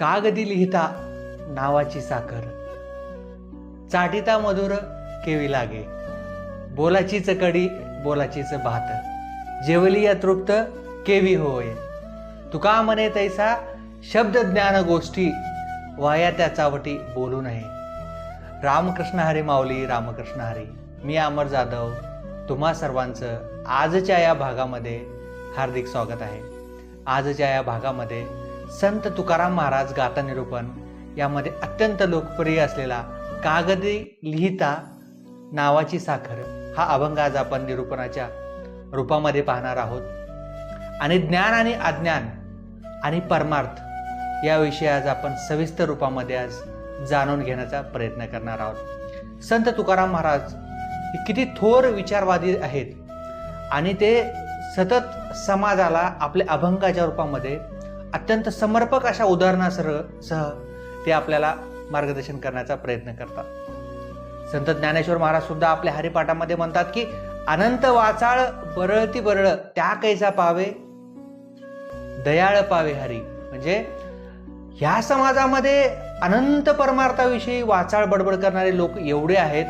कागदी लिहिता नावाची साखर. चाटिता मधुर केवी लागे. बोलाचीच कडी बोलाचीच भात. जेवली या तृप्त केवी होय. तुका म्हणे तैसा शब्द ज्ञान गोष्टी वाया त्या चावटी बोलू नये. रामकृष्ण हरी माऊली रामकृष्ण हरी. मी अमर जाधव. तुम्हा सर्वांचं आजच्या या भागामध्ये हार्दिक स्वागत आहे. आजच्या या भागामध्ये संत तुकाराम महाराज गाथा निरूपण यामध्ये अत्यंत लोकप्रिय असलेला कागदी लिहिता नावाची साखर हा अभंग आज आपण निरूपणाच्या रूपामध्ये पाहणार आहोत. आणि ज्ञान आणि अज्ञान आणि परमार्थ याविषयी आज आपण सविस्तर रूपामध्ये आज जाणून घेण्याचा प्रयत्न करणार आहोत. संत तुकाराम महाराज हे किती थोर विचारवादी आहेत आणि ते सतत समाजाला आपल्या अभंगाच्या रूपामध्ये अत्यंत समर्पक अशा उदाहरणासह सह ते आपल्याला मार्गदर्शन करण्याचा प्रयत्न करतात. संत ज्ञानेश्वर महाराज सुद्धा आपल्या हरिपाठामध्ये म्हणतात की अनंत वाचाळ बरळती बरळ त्या कैसा पावे? दयाळ पावे हरी. म्हणजे ह्या समाजामध्ये अनंत परमार्थाविषयी वाचाळ बडबड करणारे लोक एवढे आहेत.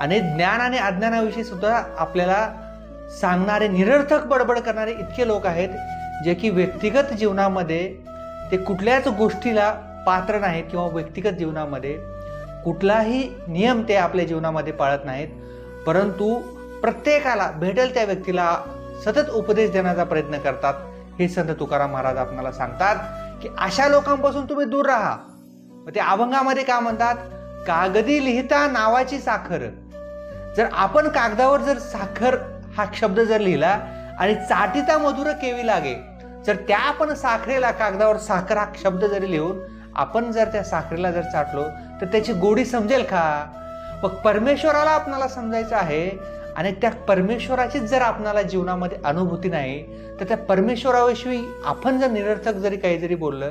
आणि ज्ञान आणि अज्ञानाविषयी सुद्धा आपल्याला सांगणारे निरर्थक बडबड करणारे इतके लोक आहेत. जे की व्यक्तिगत जीवनामध्ये ते कुठल्याच गोष्टीला पात्र नाहीत किंवा व्यक्तिगत जीवनामध्ये कुठलाही नियम ते आपल्या जीवनामध्ये पाळत नाहीत. परंतु प्रत्येकाला भेटेल त्या व्यक्तीला सतत उपदेश देण्याचा प्रयत्न करतात. हे संत तुकाराम महाराज आपल्याला सांगतात की अशा लोकांपासून तुम्ही दूर राहा. मग ते अभंगामध्ये का म्हणतात? कागदी लिहिता नावाची साखर. जर आपण कागदावर जर साखर हा शब्द जर लिहिला आणि चाटीता मधुर केवी लागे. जर त्या आपण साखरेला कागदावर साखर हा शब्द जरी लिहून आपण जर त्या साखरेला जर चाटलो तर त्याची गोडी समजेल का? मग परमेश्वराला आपणाला समजायचं आहे आणि त्या परमेश्वराचीच जर आपणाला जीवनामध्ये अनुभूती नाही तर त्या परमेश्वराविषयी आपण जर निरर्थक जरी काही जरी बोललं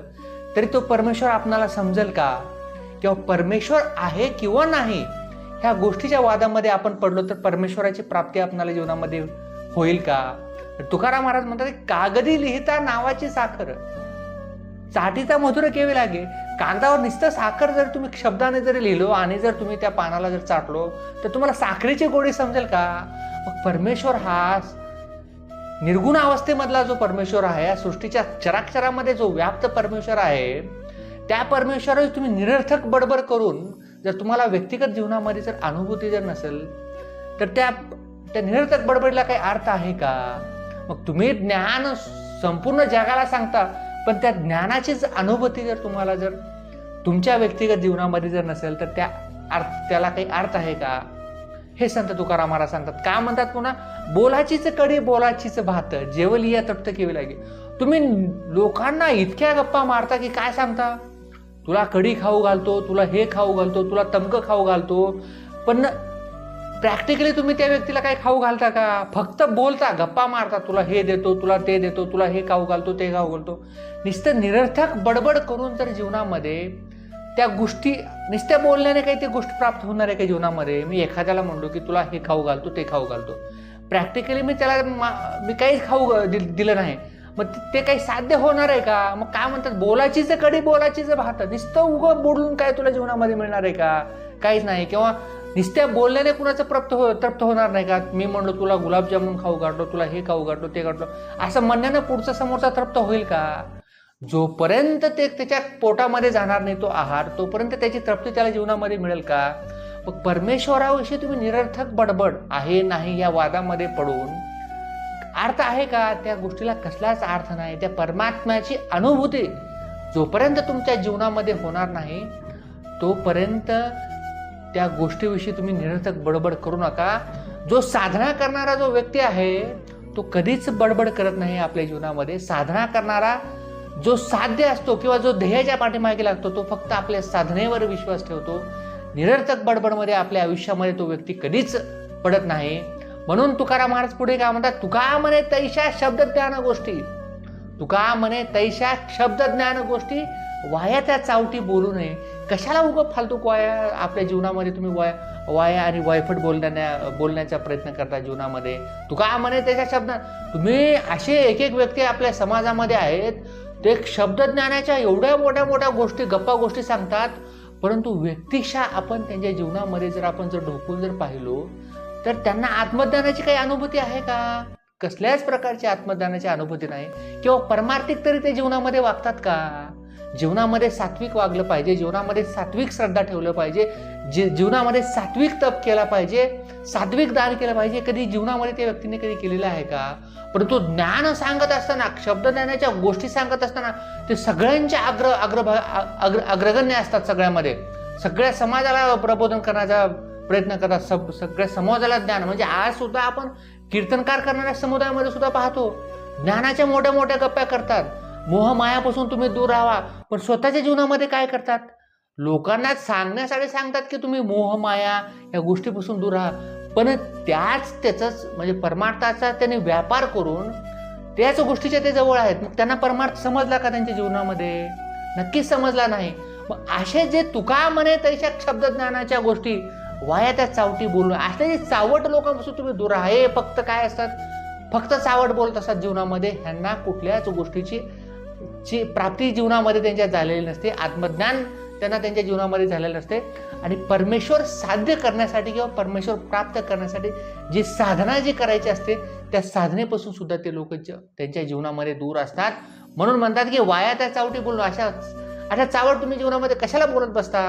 तरी तो परमेश्वर आपणाला समजेल का? किंवा परमेश्वर आहे किंवा नाही ह्या गोष्टीच्या वादामध्ये आपण पडलो तर परमेश्वराची प्राप्ती आपणाला जीवनामध्ये होईल का? तुकाराम महाराज म्हणतात कागदी लिहिता नावाची साखर. चाटीचा मधुर केवी लागे. कागदावर नुसतं साखर जर तुम्ही शब्दाने जरी लिहिलो आणि जर तुम्ही त्या पानाला जर चाटलो तर तुम्हाला साखरेची गोडी समजेल का? मग परमेश्वर हा निर्गुण अवस्थेमधला जो परमेश्वर आहे या सृष्टीच्या चराक्षरामध्ये जो व्याप्त परमेश्वर आहे त्या परमेश्वरावर तुम्ही निरर्थक बडबड करून जर तुम्हाला व्यक्तिगत जीवनामध्ये जर अनुभूती जर नसेल तर त्या त्या निरर्थक बडबडीला काही अर्थ आहे का? मग तुम्ही ज्ञान संपूर्ण जगाला सांगता पण त्या ज्ञानाचीच अनुभूती जर तुम्हाला जर तुमच्या व्यक्तिगत जीवनामध्ये जर नसेल तर त्या अर्थ त्याला काही अर्थ आहे का? हे संत तुकाराम महाराज सांगतात. का म्हणतात पुन्हा? बोलाचीच कडी बोलाचीच भात जेवली या तप्त केवी लागे. तुम्ही लोकांना इतक्या गप्पा मारता की काय सांगता? तुला कडी खाऊ घालतो तुला हे खाऊ घालतो तुला तमकं खाऊ घालतो पण प्रॅक्टिकली तुम्ही त्या व्यक्तीला काही खाऊ घालता का? फक्त बोलता गप्पा मारता तुला हे देतो तुला ते देतो तुला हे खाऊ घालतो ते खाऊ घालतो. नुसतं निरर्थक बडबड करून जर जीवनामध्ये त्या गोष्टी नुसत्या बोलण्याने काही ते गोष्ट प्राप्त होणार आहे का जीवनामध्ये? मी एखाद्याला म्हणलो की तुला हे खाऊ घालतो ते खाऊ घालतो. प्रॅक्टिकली मी त्याला मा- मी काहीच खाऊ दिलं नाही. मग ते- काही साध्य होणार आहे का? मग काय म्हणतात? बोलाचीच कडी बोलाचीच भात नुसतं उगं बोलून काय तुला जीवनामध्ये मिळणार आहे का? काहीच नाही. किंवा नुसत्या बोलण्याने कुणाचं प्राप्त हो तृप्त होणार नाही का? मी म्हणलो तुला गुलाबजामुन खाऊ गाठलो तुला हे खाऊ गाठलो ते गाठलो असं म्हणण्यानं पुढचा समोरचा तृप्त होईल का? जोपर्यंत ते त्याच्या पोटामध्ये जाणार नाही तो आहार तोपर्यंत त्याची तृप्ती त्याला जीवनामध्ये मिळेल का? मग परमेश्वराविषयी तुम्ही निरर्थक बडबड आहे नाही या वादामध्ये पडून अर्थ आहे का? त्या गोष्टीला कसलाच अर्थ नाही. त्या परमात्म्याची अनुभूती जोपर्यंत तुमच्या जीवनामध्ये होणार नाही तोपर्यंत त्या गोष्टीविषयी तुम्ही निरर्थक बडबड करू नका. जो साधना करणारा जो व्यक्ती आहे तो कधीच बडबड करत नाही आपल्या जीवनामध्ये. साधना करणारा जो साध्य असतो किंवा जो ध्येयाच्या पाठीमागे लागतो तो फक्त आपल्या साधनेवर विश्वास ठेवतो. निरर्थक बडबडमध्ये आपल्या आयुष्यामध्ये तो व्यक्ती कधीच पडत नाही. म्हणून तुकाराम महाराज पुढे काय म्हणतात? तुका म्हणे तैशा शब्द ज्ञान गोष्टी. तुका म्हणे तैशा शब्द ज्ञान गोष्टी. वाया त्या चावटी बोलू नये. कशाला उगं फालतू वाया आपल्या जीवनामध्ये तुम्ही वाया वाया आणि वायफट बोलण्या बोलण्याचा प्रयत्न करता जीवनामध्ये? तू का म्हणे त्याच्या शब्दात तुम्ही असे एक एक व्यक्ती आपल्या समाजामध्ये आहेत ते शब्दज्ञानाच्या एवढ्या मोठ्या मोठ्या गोष्टी गप्पा गोष्टी सांगतात परंतु व्यक्तिशा आपण त्यांच्या जीवनामध्ये जर आपण जर ढोकून जर पाहिलो तर त्यांना आत्मज्ञानाची काही अनुभूती आहे का? कसल्याच प्रकारची आत्मज्ञानाची अनुभूती नाही. किंवा परमार्थिक तरी ते जीवनामध्ये वागतात का? जीवनामध्ये सात्विक वागलं पाहिजे जीवनामध्ये सात्विक श्रद्धा ठेवलं पाहिजे जी जीवनामध्ये सात्विक तप केला पाहिजे सात्विक दान केलं पाहिजे. कधी जीवनामध्ये त्या व्यक्तीने कधी केलेलं आहे का? परंतु ज्ञान सांगत असताना शब्द ज्ञानाच्या गोष्टी सांगत असताना ते सगळ्यांच्या अग्र अग्रभ अग्र अग्रगण्य असतात सगळ्यामध्ये. सगळ्या समाजाला प्रबोधन करण्याचा प्रयत्न करतात सब सगळ्या समाजाला ज्ञान. म्हणजे आज सुद्धा आपण कीर्तनकार करणाऱ्या समुदायामध्ये सुद्धा पाहतो. ज्ञानाच्या मोठ्या मोठ्या गप्प्या करतात. मोहमायापासून तुम्ही दूर राहा. पण स्वतःच्या जीवनामध्ये काय करतात? लोकांना सांगण्यासाठी सांगतात की तुम्ही मोहमाया या गोष्टीपासून दूर राहा. पण त्याच त्याचाच म्हणजे परमार्थाचा त्याने व्यापार करून त्याच गोष्टीच्या ते जवळ आहेत. मग त्यांना परमार्थ समजला का त्यांच्या जीवनामध्ये? नक्कीच समजला नाही. मग असे जे तुका म्हणे तशा शब्दज्ञानाच्या गोष्टी वाया त्या चावटी बोलून असे जे चावट लोकांपासून तुम्ही दूर आहे फक्त काय असतात? फक्त चावट बोलत असतात जीवनामध्ये. ह्यांना कुठल्याच गोष्टीची ची प्राप्ती जीवनामध्ये त्यांच्या झालेली नसते आत्मज्ञान त्यांना त्यांच्या जीवनामध्ये झालेलं नसते. आणि परमेश्वर साध्य करण्यासाठी किंवा परमेश्वर प्राप्त करण्यासाठी जी साधना जी करायची असते त्या साधनेपासून सुद्धा ते लोक त्यांच्या जीवनामध्ये दूर असतात. म्हणून म्हणतात की वाया त्या चावटी बोलणं अशा अशा चावट तुम्ही जीवनामध्ये कशाला बोलत बसता?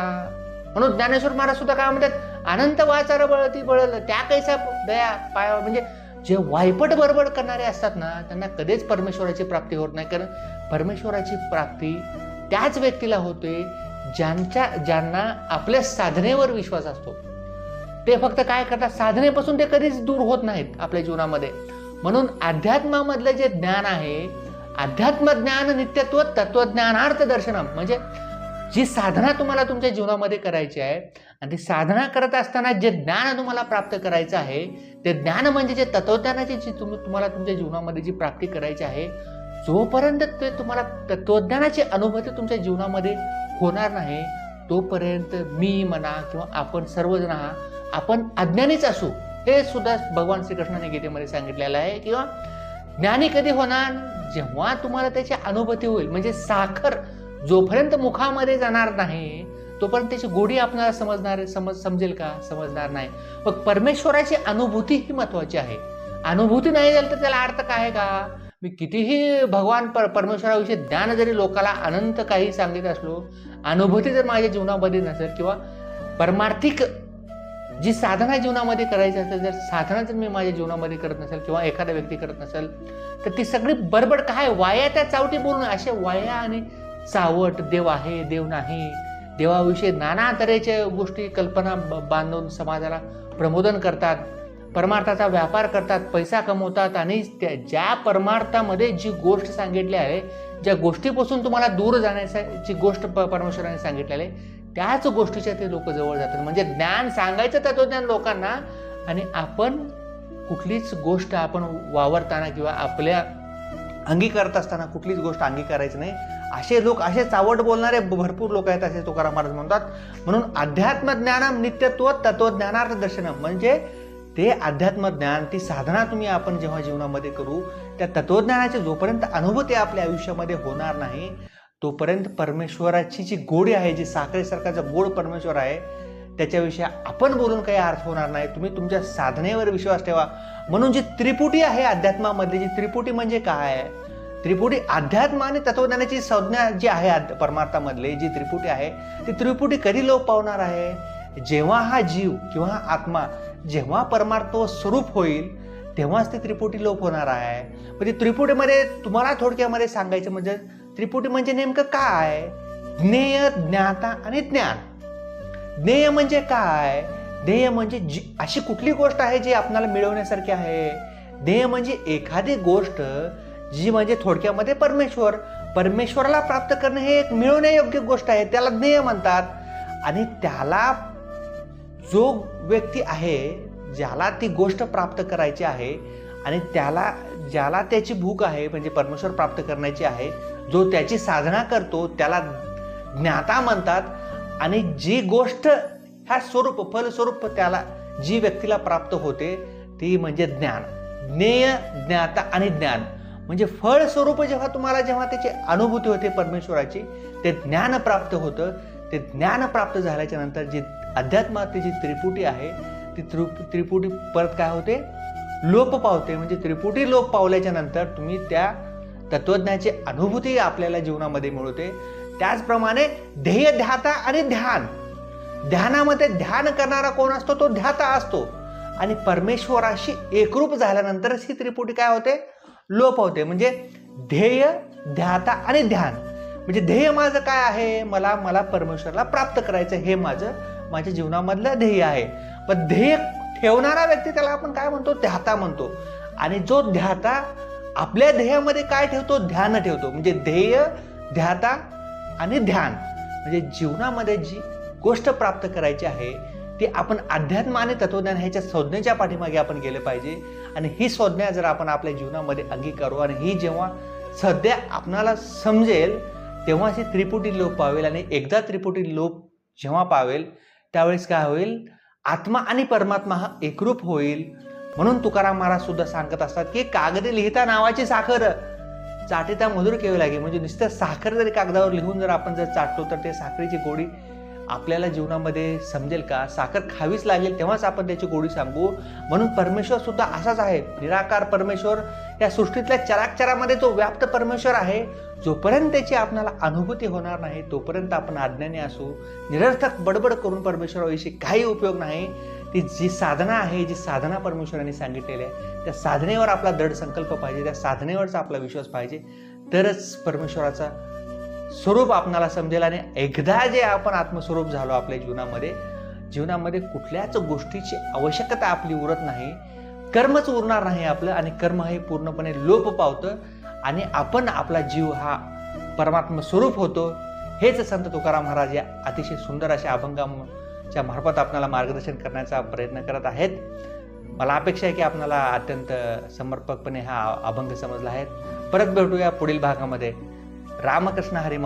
म्हणून ज्ञानेश्वर महाराज सुद्धा काय म्हणतात अनंत वाचार बळती बळल त्या कैसा दया पाया म्हणजे जे वायपट बडबड करणारे असतात ना त्यांना कधीच परमेश्वराची प्राप्ती होत नाही. कारण परमेश्वराची प्राप्ती त्याच व्यक्तीला होते ज्यांच्या ज्यांना आपल्या साधनेवर विश्वास असतो. ते फक्त काय करतात? साधनेपासून ते कधीच दूर होत नाहीत आपल्या जीवनामध्ये. म्हणून अध्यात्मामधलं जे ज्ञान आहे अध्यात्म ज्ञान नित्यत्व तत्वज्ञानार्थ दर्शनम म्हणजे जी साधना तुम्हाला तुमच्या जीवनामध्ये करायची आहे आणि ती साधना करत असताना जे ज्ञान तुम्हाला प्राप्त करायचं आहे ते ज्ञान म्हणजे जे तत्वज्ञानाची जी तुम्ही तुम्हाला तुमच्या जीवनामध्ये जी प्राप्ती करायची आहे जोपर्यंत ते तुम्हाला तत्वज्ञानाची अनुभूती तुमच्या जीवनामध्ये होणार नाही तोपर्यंत मी म्हणा किंवा आपण सर्वजण आहात आपण अज्ञानीच असू हे सुद्धा भगवान श्रीकृष्णाने गीतेमध्ये सांगितलेलं आहे. किंवा ज्ञानी कधी होणार? जेव्हा तुम्हाला त्याची अनुभूती होईल म्हणजे साखर जोपर्यंत मुखामध्ये जाणार नाही तोपर्यंत त्याची गोडी आपल्याला समजणार समज समजेल का? समजणार नाही. मग परमेश्वराची अनुभूती ही महत्वाची आहे. अनुभूती नाही झाली तर त्याला अर्थ काय का? मी कितीही भगवान पर परमेश्वराविषयी ज्ञान जरी लोकाला अनंत काही सांगित असलो अनुभूती जर माझ्या जीवनामध्ये नसेल किंवा परमार्थिक जी साधना जीवनामध्ये करायची असेल जर साधना जर मी माझ्या जीवनामध्ये करत नसेल किंवा एखादा व्यक्ती करत नसेल तर ती सगळी बडबड काय? वाया त्या चावटी बोलून अशा वाया आणि चावट देव आहे देव नाही. देवाविषयी नाना तऱ्हेच्या गोष्टी कल्पना बांधून समाजाला प्रबोधन करतात. परमार्थाचा व्यापार करतात पैसा कमवतात आणि त्या ज्या परमार्थामध्ये जी गोष्ट सांगितली आहे ज्या गोष्टीपासून तुम्हाला दूर जाण्याची गोष्ट प परमेश्वराने सांगितलेली आहे त्याच गोष्टीच्या ते लोक जवळ जातात. म्हणजे ज्ञान सांगायचं तत्वज्ञान लोकांना आणि आपण कुठलीच गोष्ट आपण वावरताना किंवा आपल्या अंगी करत असताना कुठलीच गोष्ट अंगी करायची नाही. असे लोक असे चावट बोलणारे भरपूर लोक आहेत असे तुकाराम महाराज म्हणतात. म्हणून अध्यात्म ज्ञानम नित्यत्व तत्वज्ञानार्थ दर्शनम. म्हणजे ते अध्यात्म ज्ञान ती साधना तुम्ही आपण जेव्हा जीवनामध्ये करू त्या तत्वज्ञानाची जोपर्यंत अनुभूती आपल्या आयुष्यामध्ये होणार नाही तोपर्यंत परमेश्वराची जी गोडी आहे जी साखरेसारखाचा गोड परमेश्वर आहे त्याच्याविषयी आपण बोलून काही अर्थ होणार नाही. तुम्ही तुमच्या साधनेवर विश्वास ठेवा. म्हणून जी त्रिपुटी आहे अध्यात्मामध्ये जी त्रिपुटी म्हणजे काय? आहे त्रिपुटी अध्यात्म आणि तत्वज्ञानाची संज्ञा जी आहे परमार्थामधले जी त्रिपुटी आहे ती त्रिपुटी कधी लोप पावणार आहे? जेव्हा हा जीव किंवा हा आत्मा जेव्हा परमार्थ स्वरूप होईल तेव्हाच ती त्रिपुटी लोप होणार आहे. म्हणजे त्रिपुटीमध्ये तुम्हाला थोडक्यामध्ये सांगायचं म्हणजे त्रिपुटी म्हणजे नेमकं काय? ज्ञेय ज्ञाता आणि ज्ञान. ज्ञेय म्हणजे काय? ध्येय म्हणजे जी अशी कुठली गोष्ट आहे जी आपल्याला मिळवण्यासारखी आहे? ध्येय म्हणजे एखादी गोष्ट जी म्हणजे थोडक्यामध्ये परमेश्वर. परमेश्वराला प्राप्त करणं हे एक मिळवण्यायोग्य गोष्ट आहे त्याला ज्ञेय म्हणतात. आणि त्याला जो व्यक्ती आहे ज्याला ती गोष्ट प्राप्त करायची आहे आणि त्याला ज्याला त्याची भूक आहे म्हणजे परमेश्वर प्राप्त करण्याची आहे जो त्याची साधना करतो त्याला ज्ञाता म्हणतात आणि जी गोष्ट ह्या स्वरूप फलस्वरूप त्याला जी व्यक्तीला प्राप्त होते ती म्हणजे ज्ञान. ज्ञेय ज्ञाता आणि ज्ञान. म्हणजे फळ स्वरूप जेव्हा तुम्हाला जेव्हा त्याची अनुभूती होते परमेश्वराची ते ज्ञान प्राप्त होतं. ते ज्ञान प्राप्त झाल्याच्यानंतर जे अध्यात्माची जी त्रिपुटी आहे ती त्रि त्रिपुटी परत काय होते? लोप पावते. म्हणजे त्रिपुटी लोप पावल्याच्या नंतर तुम्ही त्या तत्वज्ञानाची अनुभूती आपल्याला जीवनामध्ये मिळवते. त्याचप्रमाणे ध्येय ध्याता आणि ध्यान. ध्यानामध्ये ध्यान करणारा कोण असतो? तो ध्याता असतो. आणि परमेश्वराशी एकरूप झाल्यानंतरच ही त्रिपुटी काय होते? लोप होते. म्हणजे ध्येय ध्याता आणि ध्यान. म्हणजे ध्येय माझं काय आहे? मला मला परमेश्वरला प्राप्त करायचं हे माझं माझ्या जीवनामधलं ध्येय आहे. पण ध्येय ठेवणारा व्यक्ती त्याला आपण काय म्हणतो? ध्याता म्हणतो. आणि जो ध्याता आपल्या ध्येयामध्ये काय ठेवतो? ध्यान ठेवतो. म्हणजे ध्येय ध्याता आणि ध्यान. म्हणजे जीवनामध्ये जी गोष्ट प्राप्त करायची आहे ती आपण अध्यात्म आणि तत्वज्ञान ह्याच्या संज्ञेच्या पाठीमागे आपण गेले पाहिजे. आणि ही संज्ञा जर आपण आपल्या जीवनामध्ये अंगीकारू आणि ही जेव्हा सध्या आपणाला समजेल तेव्हा ही त्रिपुटी लोप पावेल आणि एकदा त्रिपुटी लोप जेव्हा पावेल त्यावेळेस काय होईल? आत्मा आणि परमात्मा हा एकरूप होईल. म्हणून तुकाराम महाराज सुद्धा सांगत असतात की कागदे लिहिता नावाची साखर. चाटीता मधुर केवी लागेल म्हणजे नुसतं साखर जरी कागदावर लिहून जर आपण जर चाटतो तर ते साखरेची गोडी आपल्याला जीवनामध्ये समजेल का? साखर खावीच लागेल तेव्हाच आपण त्याची गोडी सांगू. म्हणून परमेश्वर सुद्धा असाच आहे. निराकार परमेश्वर या सृष्टीतल्या चराक्षरामध्ये जो व्याप्त परमेश्वर आहे. जोपर्यंत त्याची आपणाला अनुभूती होणार नाही तोपर्यंत आपण अज्ञानी असू निरर्थक बडबड करून परमेश्वराविषयी काही उपयोग नाही. ती जी साधना आहे जी साधना परमेश्वरांनी सांगितलेली आहे त्या साधनेवर आपला दृढ संकल्प पाहिजे त्या साधनेवरचा आपला विश्वास पाहिजे. तरच परमेश्वराचा स्वरूप आपणाला समजेल आणि एकदा जे आपण आत्मस्वरूप झालो आपल्या जीवनामध्ये जीवनामध्ये कुठल्याच गोष्टीची आवश्यकता आपली उरत नाही. कर्मच उरणार नाही आपलं आणि कर्म हे पूर्णपणे लोप पावतं आणि आपण आपला जीव हा परमात्म स्वरूप होतो. हेच संत तुकाराम महाराज या अतिशय सुंदर अशा अभंगाच्या मार्फत आपल्याला मार्गदर्शन करण्याचा प्रयत्न करत आहेत. मला अपेक्षा आहे की आपल्याला अत्यंत समर्पकपणे हा अभंग समजला आहे. परत भेटूया पुढील भागामध्ये. रामकृष्ण हरी